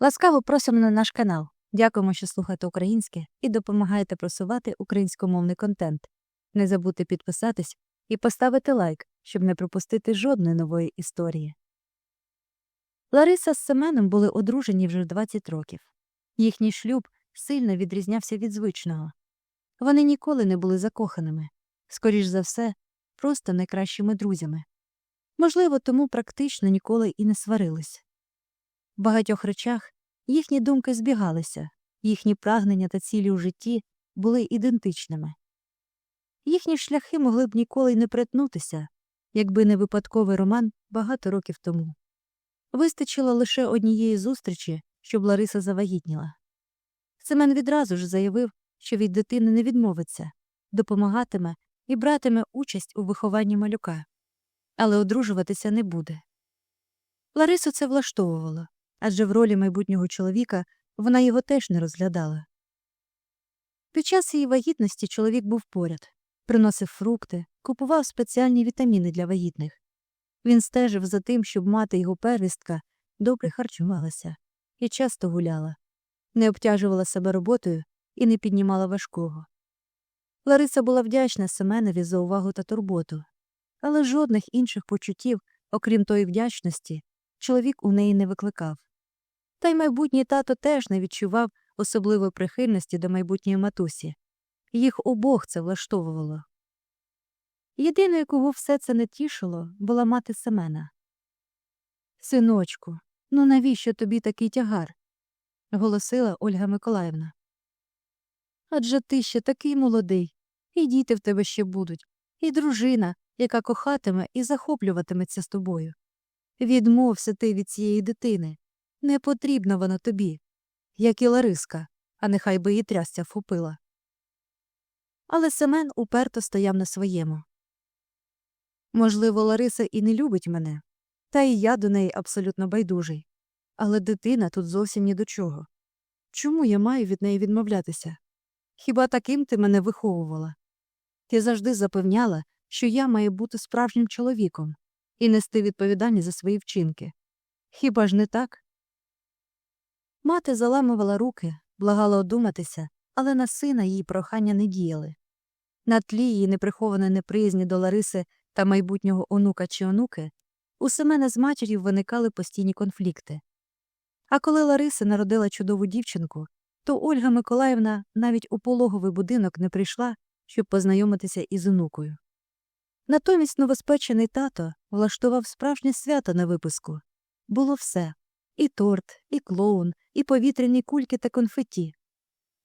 Ласкаво просимо на наш канал. Дякуємо, що слухаєте українське і допомагаєте просувати українськомовний контент. Не забудьте підписатись і поставити лайк, щоб не пропустити жодної нової історії. Лариса з Семеном були одружені вже 20 років. Їхній шлюб сильно відрізнявся від звичного. Вони ніколи не були закоханими, скоріш за все, просто найкращими друзями. Можливо, тому практично ніколи і не сварились. В багатьох речах їхні думки збігалися, їхні прагнення та цілі у житті були ідентичними. Їхні шляхи могли б ніколи й не перетнутися, якби не випадковий роман багато років тому. Вистачило лише однієї зустрічі, щоб Лариса завагітніла. Семен відразу ж заявив, що від дитини не відмовиться, допомагатиме і братиме участь у вихованні малюка, але одружуватися не буде. Ларису це влаштовувало, адже в ролі майбутнього чоловіка вона його теж не розглядала. Під час її вагітності чоловік був поряд, приносив фрукти, купував спеціальні вітаміни для вагітних. Він стежив за тим, щоб мати його первістка добре харчувалася і часто гуляла, не обтяжувала себе роботою і не піднімала важкого. Лариса була вдячна Семенові за увагу та турботу, але жодних інших почуттів, окрім тої вдячності, чоловік у неї не викликав. Та й майбутній тато теж не відчував особливої прихильності до майбутньої матусі. Їх обох це влаштовувало. Єдиною, кого все це не тішило, була мати Семена. Синочку, ну навіщо тобі такий тягар? голосила Ольга Миколаївна. Адже ти ще такий молодий, і діти в тебе ще будуть, і дружина, яка кохатиме і захоплюватиметься з тобою. Відмовся ти від цієї дитини. Не потрібна вона тобі, як і Лариска, а нехай би її трясця вхопила. Але Семен уперто стояв на своєму. Можливо, Лариса і не любить мене, та і я до неї абсолютно байдужий. Але дитина тут зовсім ні до чого. Чому я маю від неї відмовлятися? Хіба таким ти мене виховувала? Ти завжди запевняла, що я маю бути справжнім чоловіком і нести відповідальність за свої вчинки. Хіба ж не так? Мати заламувала руки, благала одуматися, але на сина її прохання не діяли. На тлі її неприхованої неприязні до Лариси та майбутнього онука чи онуки у Семена з матір'ю виникали постійні конфлікти. А коли Лариса народила чудову дівчинку, то Ольга Миколаївна навіть у пологовий будинок не прийшла, щоб познайомитися із онукою. Натомість новоспечений тато влаштував справжнє свято на випуску. Було все і торт, і клоун, і повітряні кульки та конфеті.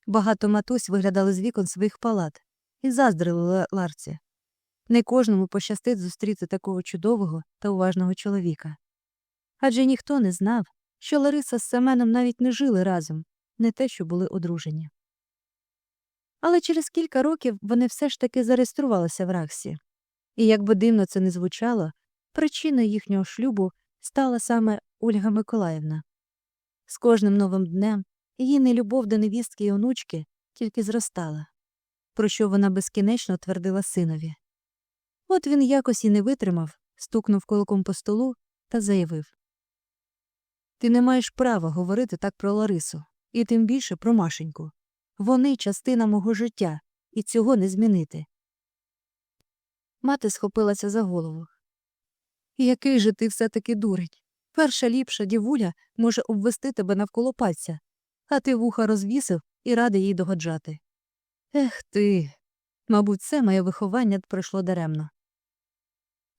Багато матусь виглядали з вікон своїх палат і заздрили Ларці. Не кожному пощастить зустріти такого чудового та уважного чоловіка. Адже ніхто не знав, що Лариса з Семеном навіть не жили разом, не те, що були одружені. Але через кілька років вони все ж таки зареєструвалися в Раксі. І як би дивно це не звучало, причиною їхнього шлюбу стала саме Ольга Миколаївна. З кожним новим днем її нелюбов до невістки й онучки тільки зростала, про що вона безкінечно твердила синові. От він якось і не витримав, стукнув кулаком по столу та заявив Ти не маєш права говорити так про Ларису, і тим більше про Машеньку. Вони частина мого життя, і цього не змінити. Мати схопилася за голову. Який же ти все таки дурить? Перша ліпша дівуля може обвести тебе навколо пальця, а ти вуха розвісив і радий їй догоджати. Ех ти. Мабуть, це моє виховання пройшло даремно.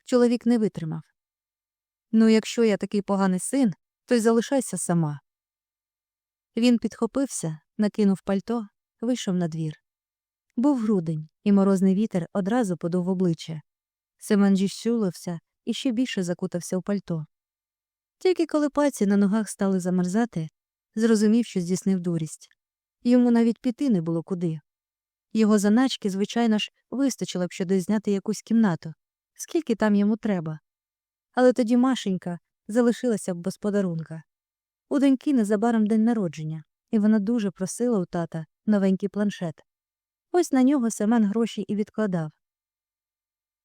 Чоловік не витримав. Ну, якщо я такий поганий син, то й залишайся сама. Він підхопився, накинув пальто, вийшов на двір. Був грудень, і морозний вітер одразу подув обличчя. Семен зіщулився і ще більше закутався у пальто. Тільки коли пальці на ногах стали замерзати, зрозумів, що здійснив дурість. Йому навіть піти не було куди. Його заначки, звичайно ж, вистачило б щодо зняти якусь кімнату, скільки там йому треба. Але тоді Машенька залишилася б без подарунка. У доньки незабаром день народження, і вона дуже просила у тата новенький планшет. Ось на нього Семен гроші і відкладав.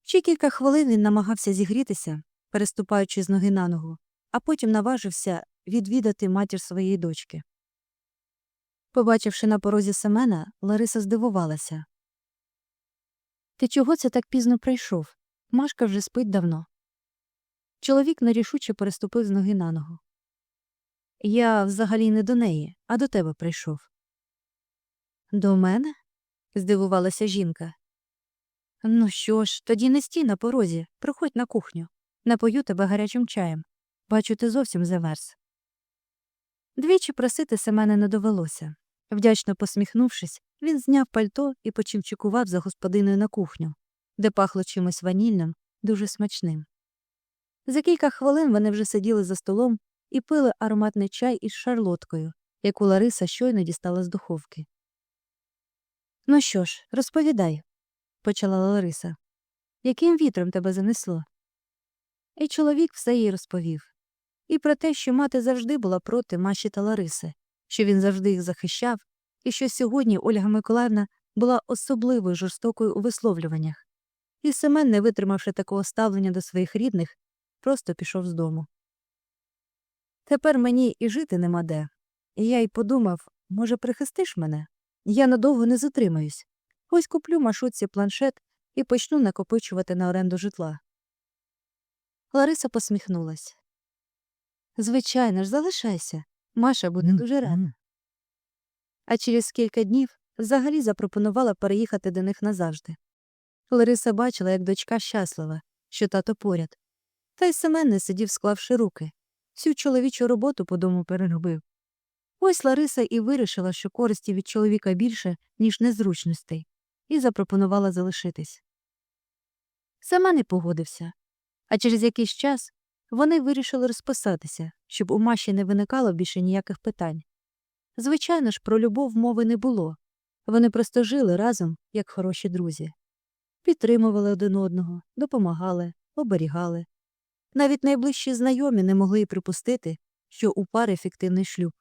Ще кілька хвилин він намагався зігрітися, переступаючи з ноги на ногу, а потім наважився відвідати матір своєї дочки. Побачивши на порозі Семена, Лариса здивувалася. Ти чого це так пізно прийшов? Машка вже спить давно. Чоловік нерішуче переступив з ноги на ногу. Я взагалі не до неї, а до тебе прийшов. До мене? здивувалася жінка. Ну що ж, тоді не стій на порозі, приходь на кухню. Напою тебе гарячим чаєм. Бачу, ти зовсім замерз. Двічі просити Семена не довелося. Вдячно посміхнувшись, він зняв пальто і почимчикував за господиною на кухню, де пахло чимось ванільним, дуже смачним. За кілька хвилин вони вже сиділи за столом і пили ароматний чай із шарлоткою, яку Лариса щойно дістала з духовки. Ну що ж, розповідай, почала Лариса. Яким вітром тебе занесло? І чоловік все їй розповів. І про те, що мати завжди була проти Маші та Лариси, що він завжди їх захищав, і що сьогодні Ольга Миколаївна була особливо жорстокою у висловлюваннях. І Семен, не витримавши такого ставлення до своїх рідних, просто пішов з дому. Тепер мені і жити нема де. І я й подумав, може, прихистиш мене? Я надовго не затримаюсь. Ось куплю маршрутці планшет і почну накопичувати на оренду житла. Лариса посміхнулась. Звичайно ж, залишайся. Маша буде дуже рада. А через кілька днів взагалі запропонувала переїхати до них назавжди. Лариса бачила, як дочка щаслива, що тато поряд. Та й Семен не сидів, склавши руки. Всю чоловічу роботу по дому переробив. Ось Лариса і вирішила, що користі від чоловіка більше, ніж незручностей, і запропонувала залишитись. Семен не погодився, а через якийсь час вони вирішили розписатися, щоб у Маші не виникало більше ніяких питань. Звичайно ж, про любов мови не було. Вони просто жили разом, як хороші друзі. Підтримували один одного, допомагали, оберігали. Навіть найближчі знайомі не могли й припустити, що у пари фіктивний шлюб.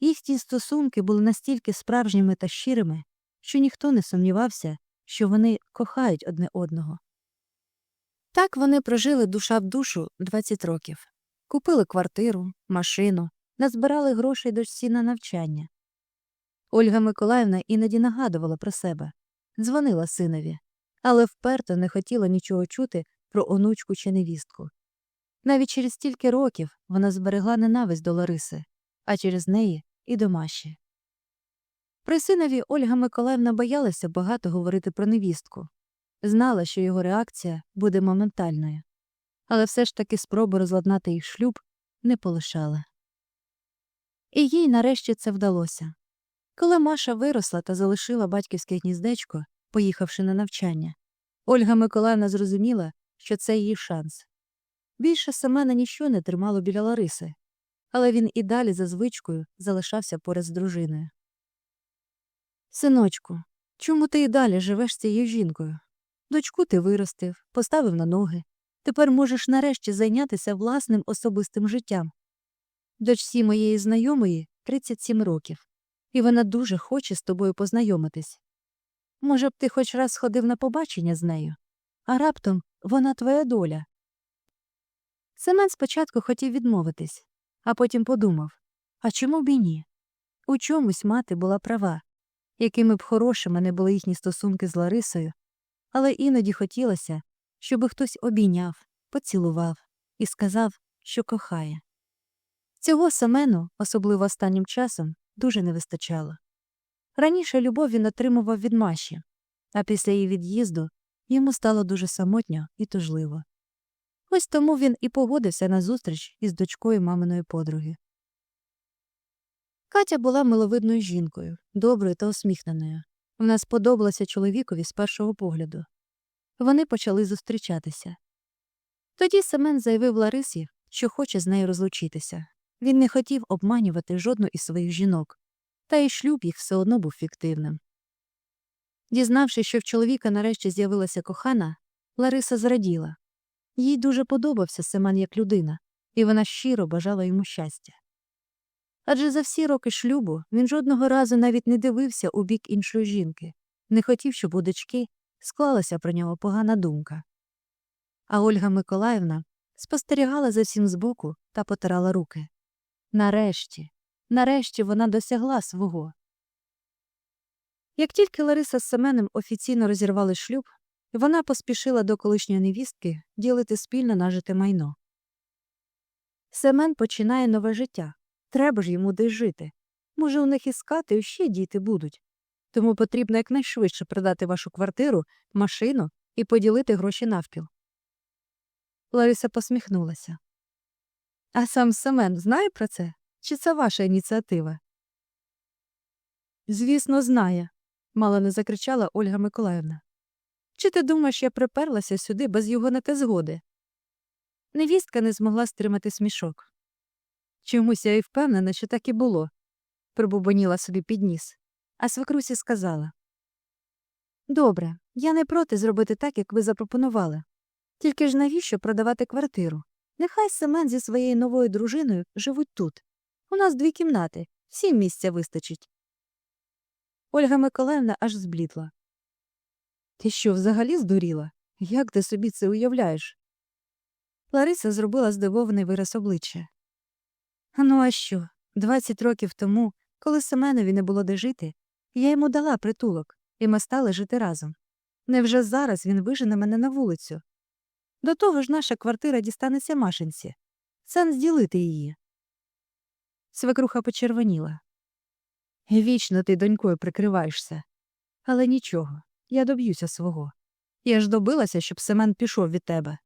Їхні стосунки були настільки справжніми та щирими, що ніхто не сумнівався, що вони кохають одне одного. Так вони прожили душа в душу 20 років, купили квартиру, машину, назбирали грошей дочці на навчання. Ольга Миколаївна іноді нагадувала про себе, дзвонила синові, але вперто не хотіла нічого чути про онучку чи невістку. Навіть через стільки років вона зберегла ненависть до Лариси, а через неї і до Маші. При синові Ольга Миколаївна боялася багато говорити про невістку, знала, що його реакція буде моментальною, але все ж таки спроби розладнати їх шлюб не полишала. І їй нарешті це вдалося. Коли Маша виросла та залишила батьківське гніздечко, поїхавши на навчання, Ольга Миколаївна зрозуміла, що це її шанс. Більше Семена ніщо не тримало біля Лариси, але він і далі за звичкою залишався поряд з дружиною. Синочку, чому ти і далі живеш цією жінкою? Дочку ти виростив, поставив на ноги. Тепер можеш нарешті зайнятися власним особистим життям. Дочці моєї знайомої 37 років, і вона дуже хоче з тобою познайомитись. Може б, ти хоч раз сходив на побачення з нею, а раптом вона твоя доля. Семен спочатку хотів відмовитись, а потім подумав а чому б і ні? У чомусь мати була права, якими б хорошими не були їхні стосунки з Ларисою, але іноді хотілося, щоб хтось обійняв, поцілував і сказав, що кохає. Цього Семену, особливо останнім часом, дуже не вистачало. Раніше любов він отримував від Маші, а після її від'їзду йому стало дуже самотньо і тужливо. Ось тому він і погодився на зустріч із дочкою маминої подруги. Катя була миловидною жінкою, доброю та усміхненою. Вона сподобалася чоловікові з першого погляду. Вони почали зустрічатися. Тоді Семен заявив Ларисі, що хоче з нею розлучитися. Він не хотів обманювати жодну із своїх жінок, та й шлюб їх все одно був фіктивним. Дізнавшись, що в чоловіка нарешті з'явилася кохана, Лариса зраділа. Їй дуже подобався Семен як людина, і вона щиро бажала йому щастя. Адже за всі роки шлюбу він жодного разу навіть не дивився у бік іншої жінки, не хотів, щоб у дочки склалася про нього погана думка. А Ольга Миколаївна спостерігала за всім збоку та потирала руки. Нарешті, нарешті вона досягла свого. Як тільки Лариса з Семеном офіційно розірвали шлюб, вона поспішила до колишньої невістки ділити спільно нажите майно. Семен починає нове життя. Треба ж йому десь жити. Може, у них із Катею ще діти будуть. Тому потрібно якнайшвидше продати вашу квартиру, машину і поділити гроші навпіл. Лариса посміхнулася. А сам Семен знає про це? Чи це ваша ініціатива? Звісно, знає, мало не закричала Ольга Миколаївна. Чи ти думаєш, я приперлася сюди без його на те згоди? Невістка не змогла стримати смішок. Чомусь я й впевнена, що так і було, пробубоніла собі підніс, а свекрусі сказала. Добре, я не проти зробити так, як ви запропонували. Тільки ж навіщо продавати квартиру? Нехай Семен зі своєю новою дружиною живуть тут. У нас дві кімнати, всім місця вистачить. Ольга Миколаївна аж зблідла. Ти що, взагалі здуріла? Як ти собі це уявляєш? Лариса зробила здивований вираз обличчя. Ну, а що? Двадцять років тому, коли Семенові не було де жити, я йому дала притулок, і ми стали жити разом. Невже зараз він вижене мене на вулицю? До того ж наша квартира дістанеться Машинці. Сенс ділити її. Свекруха почервоніла. Вічно ти донькою прикриваєшся. Але нічого, я доб'юся свого. Я ж добилася, щоб Семен пішов від тебе.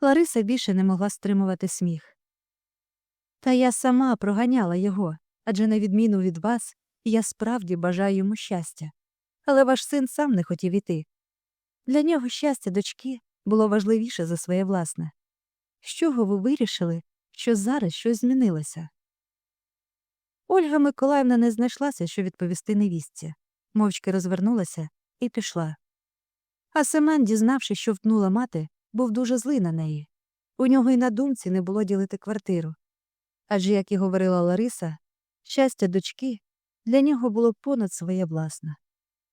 Лариса більше не могла стримувати сміх. Та я сама проганяла його, адже, на відміну від вас, я справді бажаю йому щастя. Але ваш син сам не хотів іти. Для нього щастя дочки було важливіше за своє власне. З чого ви вирішили, що зараз щось змінилося? Ольга Миколаївна не знайшлася, що відповісти невістці, мовчки розвернулася і пішла. А Семен, дізнавшись, що втнула мати, був дуже злий на неї. У нього й на думці не було ділити квартиру. Адже, як і говорила Лариса, щастя дочки для нього було понад своє власне.